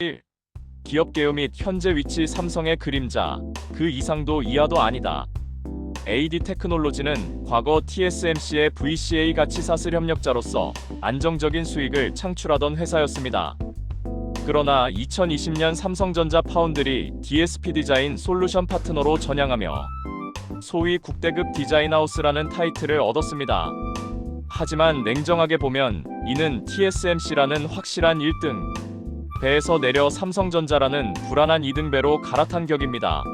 1. 기업 개요 및 현재 위치 삼성의 그림자 그 이상도 이하도 아니다. AD 테크놀로지는 과거 TSMC의 VCA 가치 사슬 협력자로서 안정적인 수익을 창출하던 회사였습니다. 그러나 2020년 삼성전자 파운드리 DSP 디자인 솔루션 파트너로 전향하며 소위 국대급 디자인 하우스라는 타이틀을 얻었습니다. 하지만 냉정하게 보면 이는 TSMC라는 확실한 1등 배에서 내려 삼성전자라는 불안한 2등배로 갈아탄 격입니다.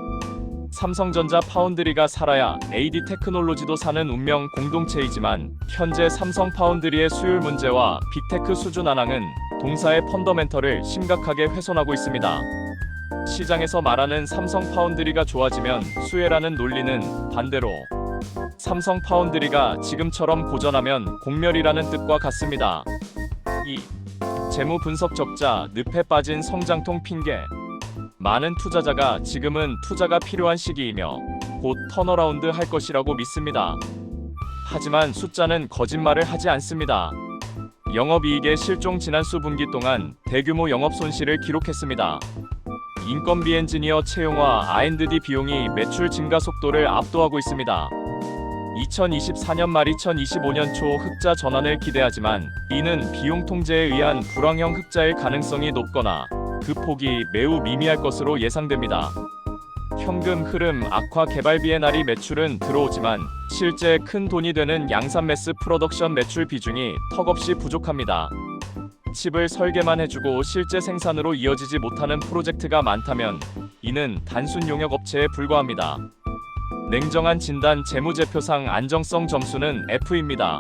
삼성전자 파운드리가 살아야 AD 테크놀로지도 사는 운명 공동체이지만 현재 삼성 파운드리의 수율 문제와 빅테크 수준 하락은 동사의 펀더멘털을 심각하게 훼손하고 있습니다. 시장에서 말하는 삼성 파운드리가 좋아지면 수혜라는 논리는 반대로 삼성 파운드리가 지금처럼 고전하면 공멸이라는 뜻과 같습니다. 2. 재무 분석 적자, 늪에 빠진 성장통 핑계. 많은 투자자가 지금은 투자가 필요한 시기이며 곧 턴어라운드 할 것이라고 믿습니다. 하지만 숫자는 거짓말을 하지 않습니다. 영업이익의 실종 지난 수 분기 동안 대규모 영업 손실을 기록했습니다. 인건비 엔지니어 채용과 R&D 비용이 매출 증가 속도를 압도하고 있습니다. 2024년 말 2025년 초 흑자 전환을 기대하지만 이는 비용 통제에 의한 불황형 흑자일 가능성이 높거나 그 폭이 매우 미미할 것으로 예상됩니다. 현금 흐름 악화 개발비의 날이 매출은 들어오지만 실제 큰 돈이 되는 양산 매스 프로덕션 매출 비중이 턱없이 부족합니다. 칩을 설계만 해주고 실제 생산으로 이어지지 못하는 프로젝트가 많다면 이는 단순 용역 업체에 불과합니다. 냉정한 진단 재무제표상 안정성 점수는 F입니다.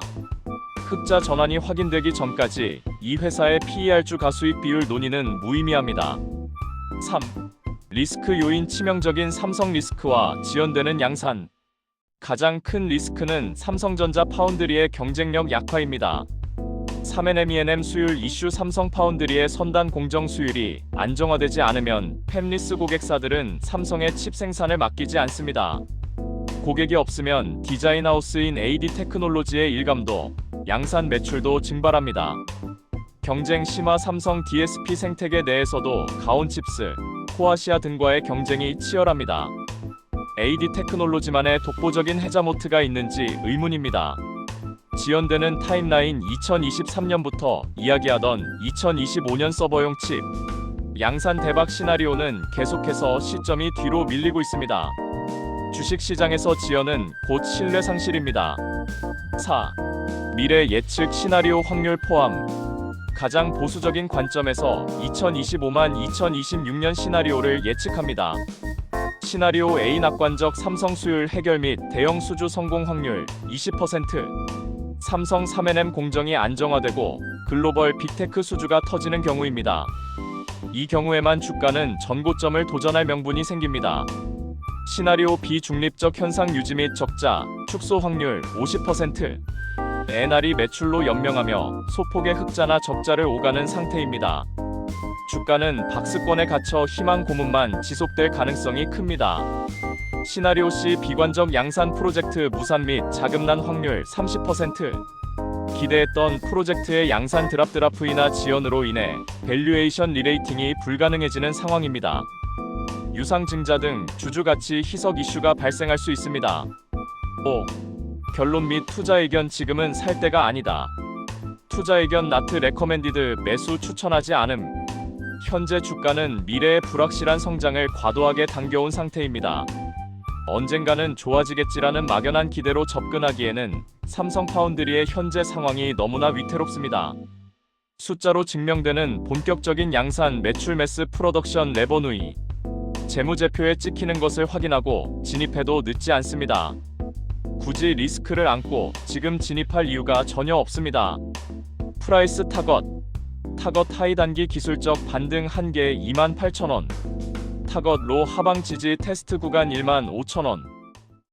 흑자 전환이 확인되기 전까지 이 회사의 PER주 가수익 비율 논의는 무의미합니다. 3. 리스크 요인 치명적인 삼성 리스크와 지연되는 양산. 가장 큰 리스크는 삼성전자 파운드리의 경쟁력 약화입니다. 3NM2NM 수율 이슈 삼성 파운드리의 선단 공정 수율이 안정화되지 않으면 팹리스 고객사들은 삼성의 칩 생산을 맡기지 않습니다. 고객이 없으면 디자인 하우스인 AD 테크놀로지의 일감도 양산 매출도 증발합니다. 경쟁 심화 삼성 DSP 생태계 내에서도 가온칩스, 코아시아 등과의 경쟁이 치열합니다. AD 테크놀로지만의 독보적인 해자모트가 있는지 의문입니다. 지연되는 타임라인 2023년부터 이야기하던 2025년 서버용 칩 양산 대박 시나리오는 계속해서 시점이 뒤로 밀리고 있습니다. 주식 시장에서 지연은 곧 신뢰 상실입니다. 4. 미래 예측 시나리오 확률 포함 가장 보수적인 관점에서 2025만 2026년 시나리오를 예측합니다. 시나리오 A 낙관적 삼성 수율 해결 및 대형 수주 성공 확률 20%. 삼성 3NM 공정이 안정화되고 글로벌 빅테크 수주가 터지는 경우입니다. 이 경우에만 주가는 전고점을 도전할 명분이 생깁니다. 시나리오 비중립적 현상 유지 및 적자, 축소 확률 50%. NR이 매출로 연명하며 소폭의 흑자나 적자를 오가는 상태입니다. 주가는 박스권에 갇혀 희망 고문만 지속될 가능성이 큽니다. 시나리오 C 비관적 양산 프로젝트 무산 및 자금난 확률 30%. 기대했던 프로젝트의 양산 드랍 드라프이나 지연으로 인해 밸류에이션 리레이팅이 불가능해지는 상황입니다. 유상증자 등 주주 가치 희석 이슈가 발생할 수 있습니다. 5. 결론 및 투자 의견 지금은 살 때가 아니다. 투자 의견 나트 레커멘디드 매수 추천하지 않음. 현재 주가는 미래의 불확실한 성장을 과도하게 당겨온 상태입니다. 언젠가는 좋아지겠지라는 막연한 기대로 접근하기에는 삼성 파운드리의 현재 상황이 너무나 위태롭습니다. 숫자로 증명되는 본격적인 양산 매출 매스 프로덕션 레버누이 재무제표에 찍히는 것을 확인하고 진입해도 늦지 않습니다. 굳이 리스크를 안고 지금 진입할 이유가 전혀 없습니다. 프라이스 타겟 타겟 하이 단기 기술적 반등 한개 28,000원 타겟 로 하방 지지 테스트 구간 1만 5천원